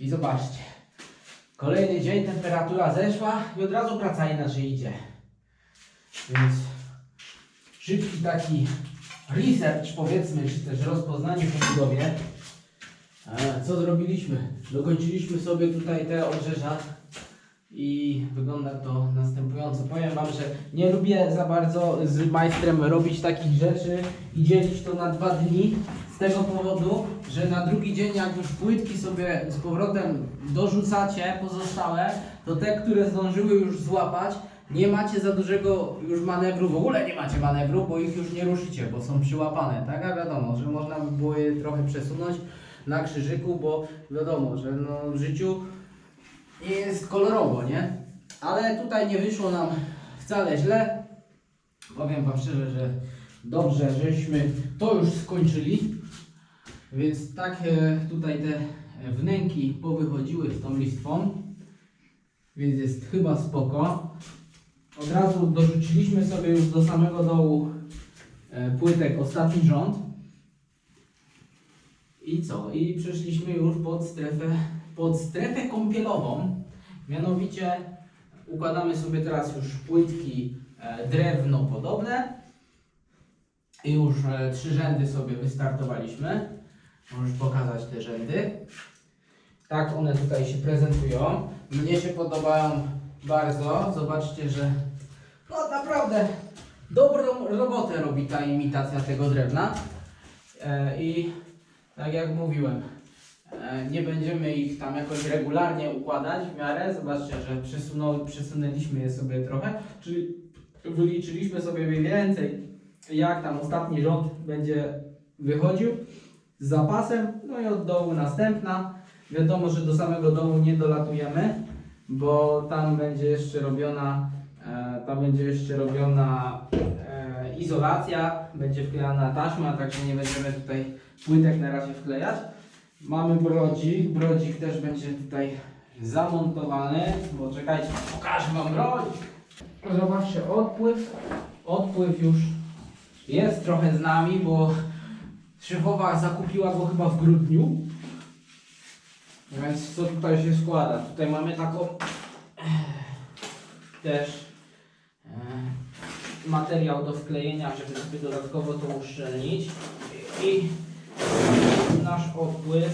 I zobaczcie. Kolejny dzień, temperatura zeszła i od razu praca inaczej idzie. Więc szybki taki research powiedzmy, czy też rozpoznanie po budowie. Co zrobiliśmy? Dokończyliśmy sobie tutaj te obrzeża i wygląda to następująco. Powiem Wam, że nie lubię za bardzo z majstrem robić takich rzeczy i dzielić to na dwa dni z tego powodu, że na drugi dzień jak już płytki sobie z powrotem dorzucacie pozostałe, to te, które zdążyły już złapać, nie macie za dużego już manewru, w ogóle nie macie manewru, bo ich już nie ruszycie, bo są przyłapane, tak? A wiadomo, że można by było je trochę przesunąć na krzyżyku, bo wiadomo, że no w życiu nie jest kolorowo, nie? Ale tutaj nie wyszło nam wcale źle. Powiem Wam szczerze, że dobrze, żeśmy to już skończyli. Więc tak tutaj te wnęki powychodziły z tą listwą. Więc jest chyba spoko. Od razu dorzuciliśmy sobie już do samego dołu e, płytek ostatni rząd. I co? I przeszliśmy już pod strefę, pod strefę kąpielową. Mianowicie układamy sobie teraz już płytki e, drewno podobne. I już e, trzy rzędy sobie wystartowaliśmy. Możesz pokazać te rzędy. Tak one tutaj się prezentują. Mnie się podobają bardzo. Zobaczcie, że no naprawdę dobrą robotę robi ta imitacja tego drewna. E, I tak jak mówiłem, nie będziemy ich tam jakoś regularnie układać w miarę. Zobaczcie, że przesunął, przesunęliśmy je sobie trochę, czyli wyliczyliśmy sobie mniej więcej, jak tam ostatni rząd będzie wychodził z zapasem. No i od dołu następna. Wiadomo, że do samego dołu nie dolatujemy, bo tam będzie jeszcze robiona, e, tam będzie jeszcze robiona e, izolacja, będzie wklejana taśma, także nie będziemy tutaj płytek na razie wklejać. Mamy brodzik, brodzik też będzie tutaj zamontowany, bo czekajcie, pokażę Wam brodzik. Zobaczcie, odpływ, odpływ już jest trochę z nami, bo szefowa zakupiła go chyba w grudniu. Więc co tutaj się składa? Tutaj mamy taką też e, materiał do wklejenia, żeby sobie dodatkowo to uszczelnić. I nasz odpływ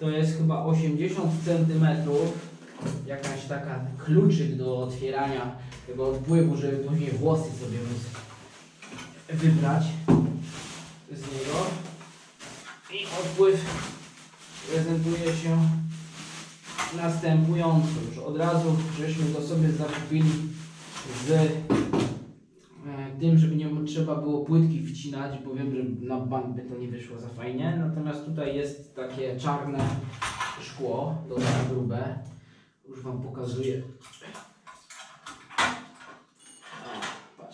to jest chyba 80 cm. Jakaś taka kluczyk do otwierania tego odpływu, żeby później włosy sobie móc wybrać z niego. I odpływ prezentuje się następująco. Już od razu żeśmy go sobie zakupili z tym, żeby nie trzeba było płytki wcinać, bo wiem, że na bank by to nie wyszło za fajnie. Natomiast tutaj jest takie czarne szkło, dosyć grube. Już Wam pokazuję. O.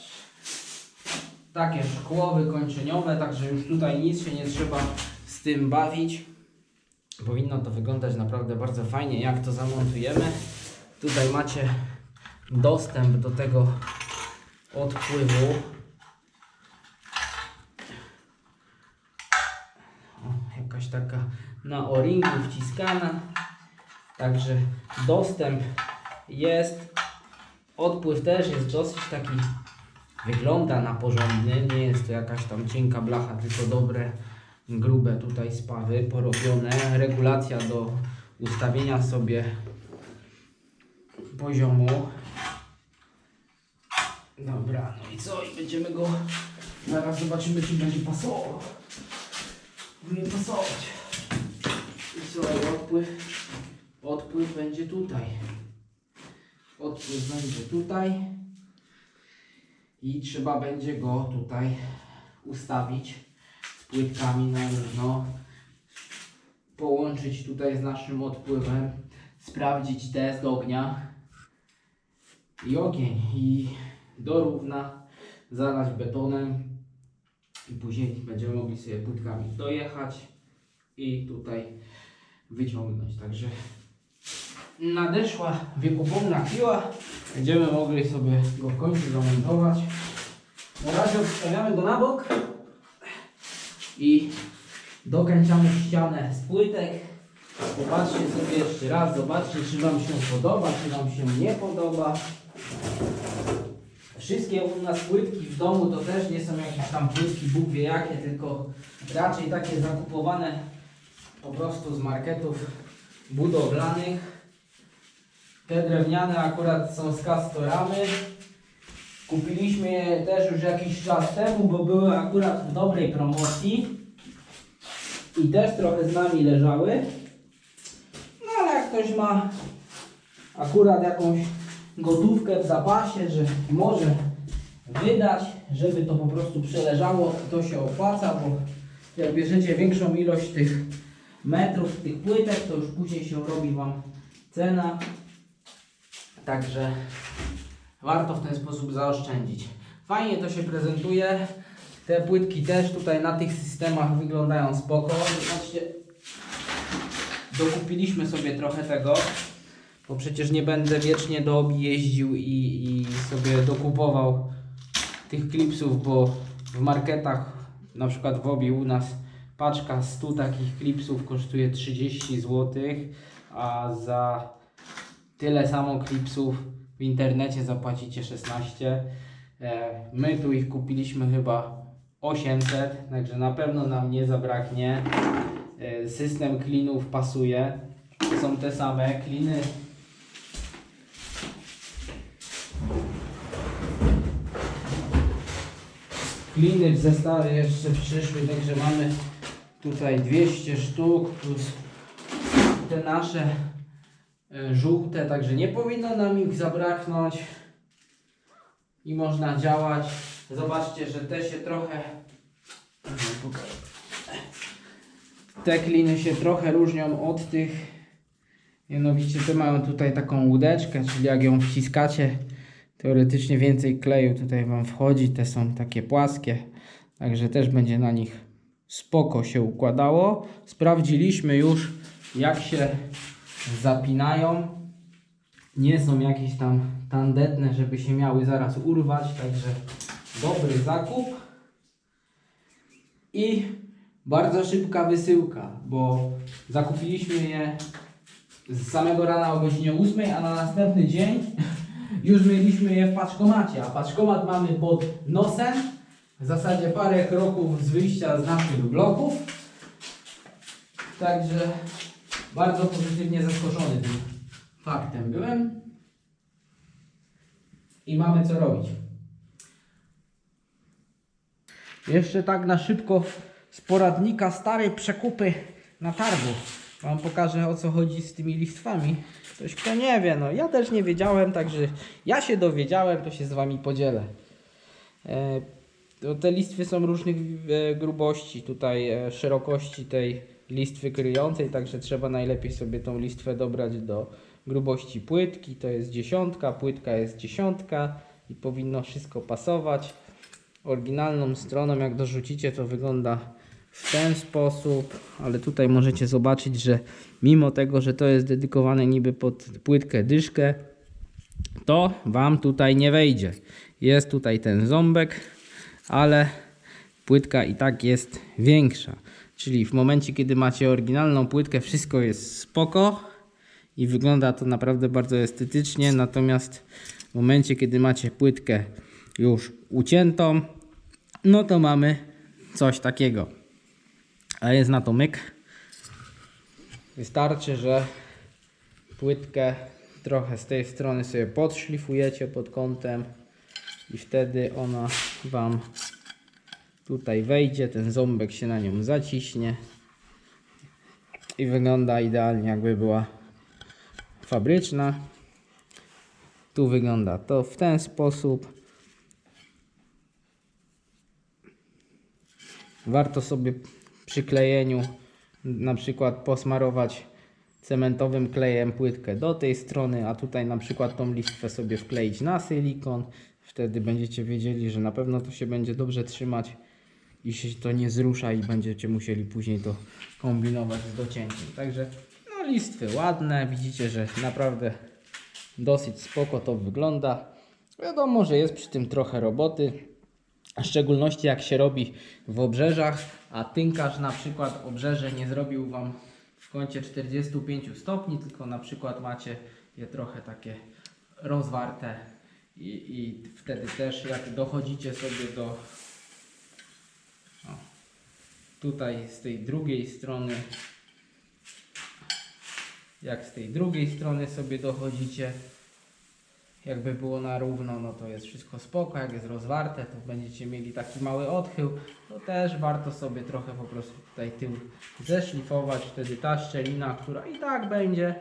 Takie szkło wykończeniowe, także już tutaj nic się nie trzeba z tym bawić. Powinno to wyglądać naprawdę bardzo fajnie, jak to zamontujemy. Tutaj macie dostęp do tego odpływu. O, jakaś taka na o-ringu wciskana. Także dostęp jest. Odpływ też jest dosyć taki, wygląda na porządny. Nie jest to jakaś tam cienka blacha, tylko dobre, grube tutaj spawy porobione. Regulacja do ustawienia sobie poziomu. Dobra, no i co? I będziemy go. Zaraz zobaczymy, czy będzie pasował. Powinien pasować. I co? Odpływ. Odpływ będzie tutaj. Odpływ będzie tutaj. I trzeba będzie go tutaj ustawić z płytkami na równo. Połączyć tutaj z naszym odpływem. Sprawdzić test ognia i ogień i do równa zalać betonem i później będziemy mogli sobie płytkami dojechać i tutaj wyciągnąć. Także nadeszła wiekopomna chwila. Będziemy mogli sobie go w końcu zamontować. Na razie odstawiamy go na bok i Dokręcamy ścianę z płytek. Popatrzcie sobie jeszcze raz, zobaczcie czy Wam się podoba, czy Wam się nie podoba. Wszystkie u nas płytki w domu to też nie są jakieś tam płytki Bóg wie jakie, tylko raczej takie zakupowane po prostu z marketów budowlanych. Te drewniane akurat są z Castoramy. Kupiliśmy je też już jakiś czas temu, bo były akurat w dobrej promocji. I też trochę z nami leżały. No ale jak ktoś ma akurat jakąś gotówkę w zapasie, że może wydać, żeby to po prostu przeleżało, to się opłaca, bo jak bierzecie większą ilość tych metrów, tych płytek, to już później się robi Wam cena. Także warto w ten sposób zaoszczędzić. Fajnie to się prezentuje. Te płytki też tutaj na tych systemach wyglądają spoko. Zobaczcie, dokupiliśmy sobie trochę tego, bo przecież nie będę wiecznie do obi jeździł i, i sobie dokupował tych klipsów, bo w marketach, na przykład w obi u nas paczka 100 takich klipsów kosztuje 30 zł, a za tyle samo klipsów w internecie zapłacicie 16. E, My tu ich kupiliśmy chyba 800, także na pewno nam nie zabraknie. E, System klinów pasuje. Są te same kliny. Kliny w zestawie jeszcze przyszły, także mamy tutaj 200 sztuk plus te nasze e, żółte, także nie powinno nam ich zabraknąć i można działać. Zobaczcie, że te się trochę te kliny się trochę różnią od tych mianowicie te mają tutaj taką łódeczkę, czyli jak ją wciskacie teoretycznie więcej kleju tutaj Wam wchodzi, te są takie płaskie także też będzie na nich spoko się układało. Sprawdziliśmy już jak się zapinają. Nie są jakieś tam tandetne, żeby się miały zaraz urwać, także dobry zakup. I bardzo szybka wysyłka, bo zakupiliśmy je z samego rana o godzinie 8, a na następny dzień już mieliśmy je w paczkomacie, a paczkomat mamy pod nosem, w zasadzie parę kroków z wyjścia z naszych bloków, także bardzo pozytywnie zaskoczony tym faktem byłem i mamy co robić. Jeszcze tak na szybko z poradnika starej przekupy na targu. Wam pokażę o co chodzi z tymi listwami. Ktoś kto nie wie, no ja też nie wiedziałem, także ja się dowiedziałem, to się z wami podzielę. E, te listwy są różnych e, grubości, tutaj e, szerokości tej listwy kryjącej, także trzeba najlepiej sobie tą listwę dobrać do grubości płytki. To jest dziesiątka, płytka jest dziesiątka i powinno wszystko pasować. Oryginalną stroną, jak dorzucicie, to wygląda w ten sposób, ale tutaj możecie zobaczyć, że mimo tego, że to jest dedykowane niby pod płytkę dyszkę, to Wam tutaj nie wejdzie. Jest tutaj ten ząbek, ale płytka i tak jest większa. Czyli w momencie, kiedy macie oryginalną płytkę, wszystko jest spoko i wygląda to naprawdę bardzo estetycznie. Natomiast w momencie, kiedy macie płytkę już uciętą, no to mamy coś takiego. A jest na to myk. Wystarczy, że płytkę trochę z tej strony sobie podszlifujecie pod kątem i wtedy ona Wam tutaj wejdzie, ten ząbek się na nią zaciśnie i wygląda idealnie jakby była fabryczna. Tu wygląda to w ten sposób. Warto sobie przy klejeniu na przykład posmarować cementowym klejem płytkę do tej strony, a tutaj na przykład tą listwę sobie wkleić na silikon. Wtedy będziecie wiedzieli, że na pewno to się będzie dobrze trzymać i się to nie zrusza i będziecie musieli później to kombinować z docięciem. Także no listwy ładne, widzicie, że naprawdę dosyć spoko to wygląda. Wiadomo, że jest przy tym trochę roboty, w szczególności jak się robi w obrzeżach, a tynkarz na przykład obrzeże nie zrobił Wam w kącie 45 stopni, tylko na przykład macie je trochę takie rozwarte i, i wtedy też jak dochodzicie sobie do o, tutaj z tej drugiej strony jak z tej drugiej strony sobie dochodzicie jakby było na równo, no to jest wszystko spoko, jak jest rozwarte, to będziecie mieli taki mały odchył, to też warto sobie trochę po prostu tutaj tył zeszlifować, wtedy ta szczelina, która i tak będzie,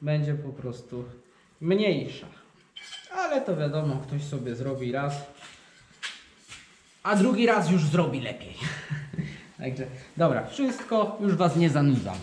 będzie po prostu mniejsza. Ale to wiadomo, ktoś sobie zrobi raz, a drugi raz już zrobi lepiej. Także, dobra, wszystko, już Was nie zanudzam.